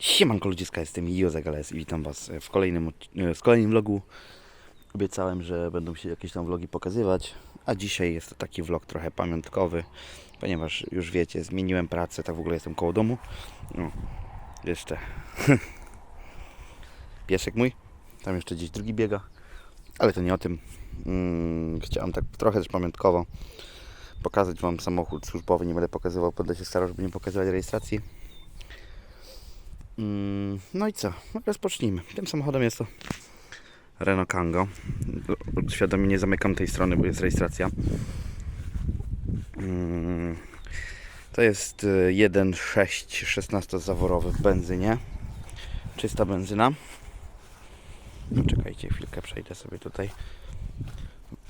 Siemanko ludziska, jestem Józek Ales i witam Was w kolejnym, odci- w kolejnym vlogu. Obiecałem, że będą się jakieś tam vlogi pokazywać, a dzisiaj jest to taki vlog trochę pamiątkowy, ponieważ już wiecie, zmieniłem pracę, tak w ogóle jestem koło domu. No, jeszcze piesek mój, tam jeszcze gdzieś drugi biega, ale to nie o tym. Mm, chciałem tak trochę też pamiątkowo pokazać Wam samochód służbowy, nie będę pokazywał, będę się starał, żeby nie pokazywać rejestracji. Mm, No i co? Rozpocznijmy. Tym samochodem jest to Renault Kangoo. Świadomie nie zamykam tej strony, bo jest rejestracja. Mm, To jest y, 1.6 16-zaworowy w benzynie. Czysta benzyna. No, czekajcie chwilkę, przejdę sobie tutaj.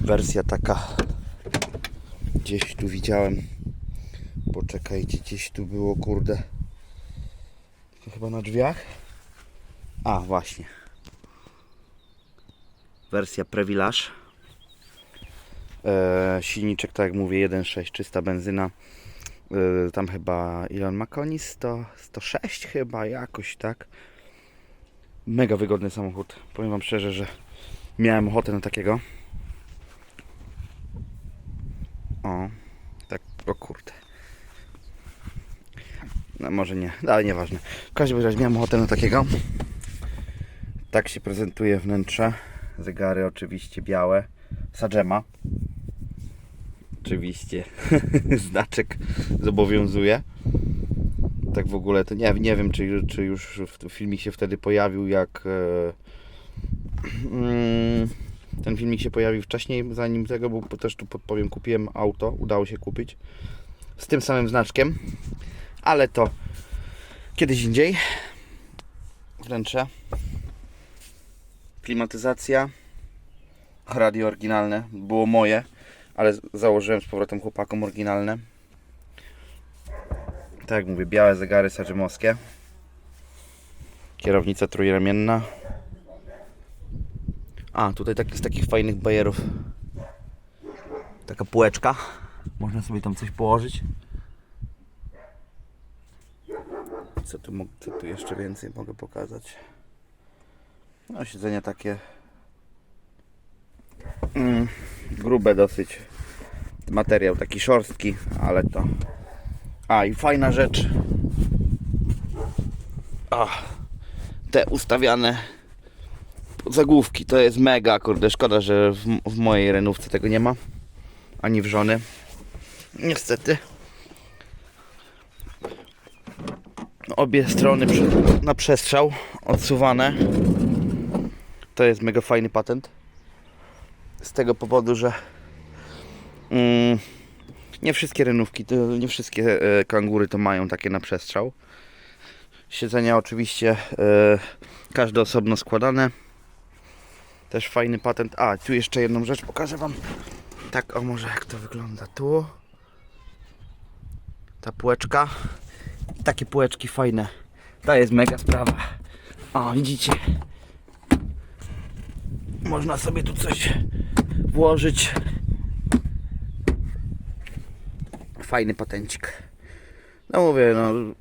Wersja taka gdzieś tu widziałem. Poczekajcie, gdzieś tu było, kurde. Chyba na drzwiach. A, właśnie. Wersja Previllage. E, silniczek, tak jak mówię, 1.6, czysta benzyna. E, tam chyba, ile on ma koni? 100, 106 chyba, jakoś tak. Mega wygodny samochód. Powiem Wam szczerze, że miałem ochotę na takiego. O, tak, o kurde. No może nie, ale nieważne. W każdym razie miałem ochotę na takiego. Tak się prezentuje wnętrze. Zegary oczywiście białe. Sagema. Oczywiście znaczek zobowiązuje. Tak w ogóle to nie, nie wiem, czy, czy już w- filmik się wtedy pojawił, jak e, mm, ten filmik się pojawił wcześniej, zanim tego, bo też tu podpowiem, kupiłem auto, udało się kupić z tym samym znaczkiem, ale to kiedyś indziej. Wnętrze. Klimatyzacja. Radio oryginalne. Było moje, ale założyłem z powrotem chłopakom oryginalne. Tak jak mówię, białe zegary sadżymowskie. Kierownica trójramienna. A, tutaj tak, z takich fajnych bajerów. Taka półeczka. Można sobie tam coś położyć. Co tu, co tu jeszcze więcej mogę pokazać? No, siedzenia takie mm, grube dosyć. Materiał taki szorstki, ale to. A i fajna rzecz. A, te ustawiane zagłówki to jest mega, kurde. Szkoda, że w, w mojej renówce tego nie ma. Ani w żony. Niestety. Obie strony na przestrzał odsuwane. To jest mega fajny patent. Z tego powodu, że mm, nie wszystkie renówki, to nie wszystkie e, kangury to mają takie na przestrzał. Siedzenia oczywiście e, każde osobno składane. Też fajny patent. A, tu jeszcze jedną rzecz pokażę Wam. Tak, o może jak to wygląda tu. Ta półeczka takie półeczki fajne. To jest mega sprawa. O, widzicie? Można sobie tu coś włożyć. Fajny patencik. No mówię, no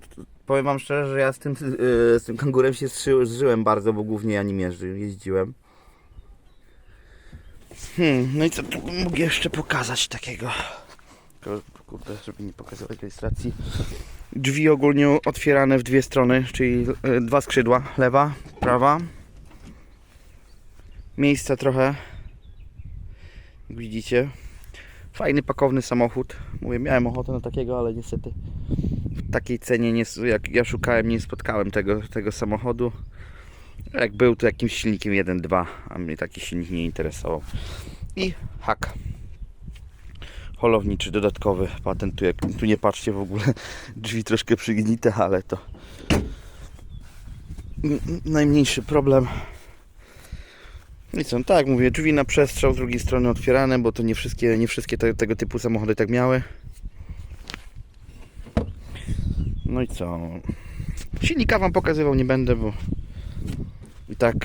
powiem wam szczerze, że ja z tym, yy, z tym kangurem się zży, zżyłem bardzo, bo głównie ja nim jeździłem. Hmm, no i co tu mógł jeszcze pokazać takiego? Kurde, żeby nie pokazywać rejestracji. Drzwi ogólnie otwierane w dwie strony, czyli e, dwa skrzydła, lewa, prawa. Miejsca trochę, jak widzicie. Fajny, pakowny samochód. Mówię, miałem ochotę na takiego, ale niestety w takiej cenie, nie, jak ja szukałem, nie spotkałem tego, tego samochodu. Jak był, to jakimś silnikiem 1.2, a mnie taki silnik nie interesował. I hak holowniczy dodatkowy patent. Tu, nie patrzcie w ogóle, drzwi troszkę przygnite, ale to najmniejszy problem. I co, tak jak mówię, drzwi na przestrzał, z drugiej strony otwierane, bo to nie wszystkie, nie wszystkie te, tego typu samochody tak miały. No i co? Silnika wam pokazywał nie będę, bo i tak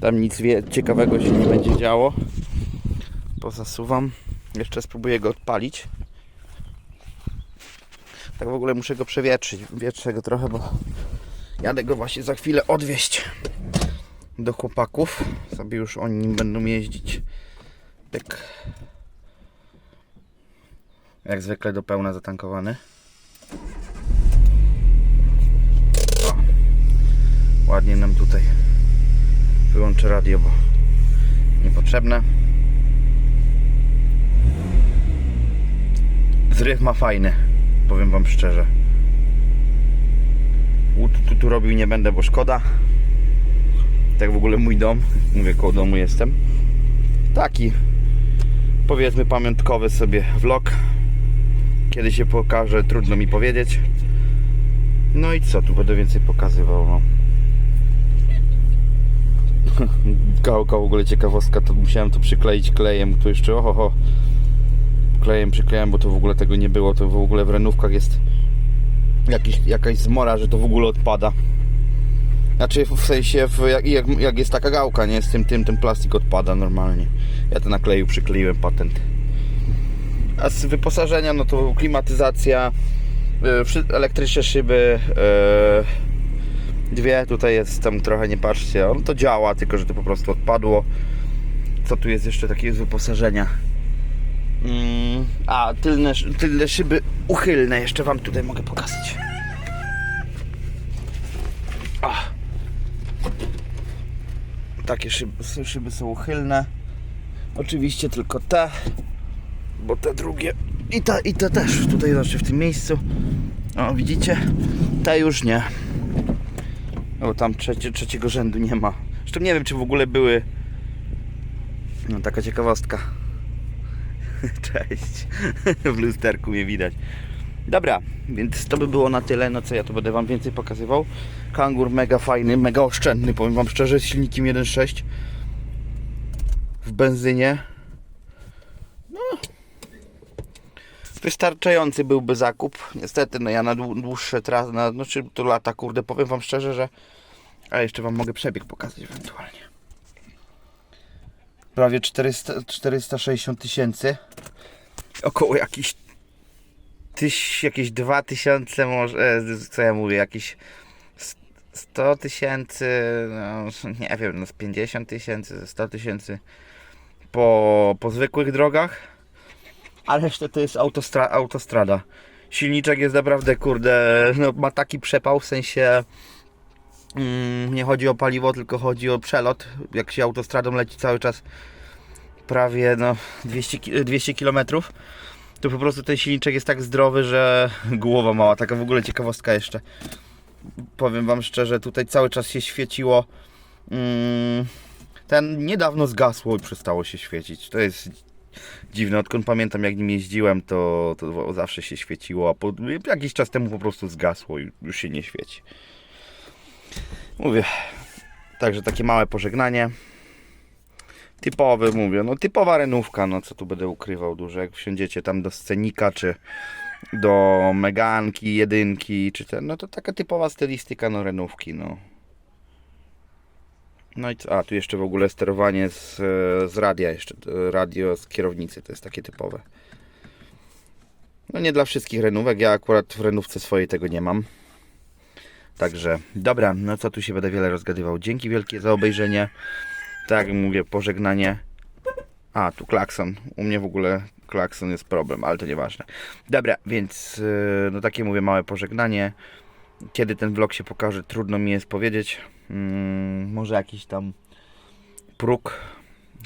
tam nic ciekawego się nie będzie działo. Pozasuwam. Jeszcze spróbuję go odpalić. Tak w ogóle muszę go przewietrzyć. Wietrzę go trochę, bo Jadę go właśnie za chwilę odwieźć do chłopaków. Sobie już oni nim będą jeździć. Tak. Jak zwykle do pełna zatankowany. O. Ładnie nam tutaj wyłączę radio, bo niepotrzebne. Zryw ma fajny, powiem wam szczerze. Łód tu, tu robił nie będę, bo szkoda. Tak w ogóle mój dom. Mówię, koło domu jestem. Taki, powiedzmy, pamiątkowy sobie vlog. Kiedy się pokaże, trudno mi powiedzieć. No i co, tu będę więcej pokazywał. No. Gałka w ogóle ciekawostka, to musiałem to przykleić klejem, tu jeszcze ohoho. Klejem przyklejałem, bo to w ogóle tego nie było, to w ogóle w renówkach jest jakiś, jakaś zmora, że to w ogóle odpada. Znaczy w sensie w, jak, jak, jak jest taka gałka, nie? Z tym, tym ten plastik odpada normalnie. Ja to na kleju przykleiłem patent. A z wyposażenia, no to klimatyzacja, yy, elektryczne szyby, yy, dwie, tutaj jest tam trochę, nie patrzcie, on to działa, tylko że to po prostu odpadło. Co tu jest jeszcze takiego z wyposażenia? Mm, a, tylne, tylne szyby uchylne, jeszcze Wam tutaj mogę pokazać. Ach. Takie szyby, szyby są uchylne. Oczywiście tylko te, bo te drugie i te, i te też tutaj znaczy w tym miejscu. O, widzicie? Te już nie. O, tam trzecie, trzeciego rzędu nie ma. Zresztą nie wiem, czy w ogóle były. No, taka ciekawostka. Cześć. w lusterku mnie widać. Dobra, więc to by było na tyle, no co ja tu będę Wam więcej pokazywał. Kangur mega fajny, mega oszczędny, powiem Wam szczerze, z silnikiem 1.6 w benzynie. No, wystarczający byłby zakup. Niestety, no ja na dłu- dłuższe trasy, na, znaczy to lata, kurde, powiem Wam szczerze, że a jeszcze Wam mogę przebieg pokazać ewentualnie. Prawie 400, 460 tysięcy. Około jakiś tyś, jakieś 2000 może, e, co ja mówię, jakieś s- 100 tysięcy, no, nie wiem, no z 50 tysięcy, ze 100 tysięcy po, po zwykłych drogach, a resztę to jest autostra, autostrada. Silniczek jest naprawdę, kurde, no, ma taki przepał, w sensie mm, nie chodzi o paliwo, tylko chodzi o przelot. Jak się autostradą leci cały czas prawie no, 200, ki- 200 kilometrów, to po prostu ten silniczek jest tak zdrowy, że głowa mała. Taka w ogóle ciekawostka jeszcze. Powiem Wam szczerze, tutaj cały czas się świeciło. Mm, ten niedawno zgasło i przestało się świecić. To jest dziwne. Odkąd pamiętam, jak nim jeździłem, to, to zawsze się świeciło, a po, jakiś czas temu po prostu zgasło i już się nie świeci. Mówię. Także takie małe pożegnanie. Typowy mówię, no typowa renówka, no co tu będę ukrywał dużo. Jak wsiądziecie tam do scenika, czy do Meganki, jedynki, czy ten, no to taka typowa stylistyka, no renówki, no. No i co, a tu jeszcze w ogóle sterowanie z, z radia jeszcze, radio z kierownicy, to jest takie typowe. No nie dla wszystkich renówek, ja akurat w renówce swojej tego nie mam. Także, dobra, no co tu się będę wiele rozgadywał. Dzięki wielkie za obejrzenie. Tak jak mówię, pożegnanie. A, tu klakson. U mnie w ogóle klakson jest problem, ale to nieważne. Dobra, więc yy, no takie mówię, małe pożegnanie. Kiedy ten vlog się pokaże, trudno mi jest powiedzieć. Mm, może jakiś tam próg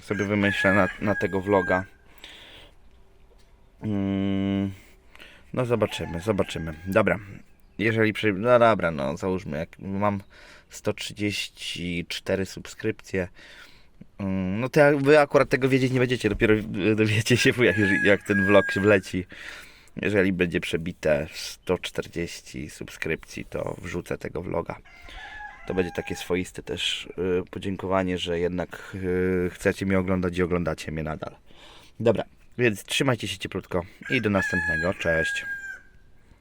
sobie wymyślę na, na tego vloga. Mm, no zobaczymy, zobaczymy. Dobra, jeżeli przy... No dobra, no załóżmy, jak mam 134 subskrypcje, mm, no to wy akurat tego wiedzieć nie będziecie, dopiero dowiecie się, jak, jak ten vlog się wleci. Jeżeli będzie przebite 140 subskrypcji, to wrzucę tego vloga. To będzie takie swoiste też y, podziękowanie, że jednak y, chcecie mnie oglądać i oglądacie mnie nadal. Dobra, więc trzymajcie się cieplutko i do następnego. Cześć.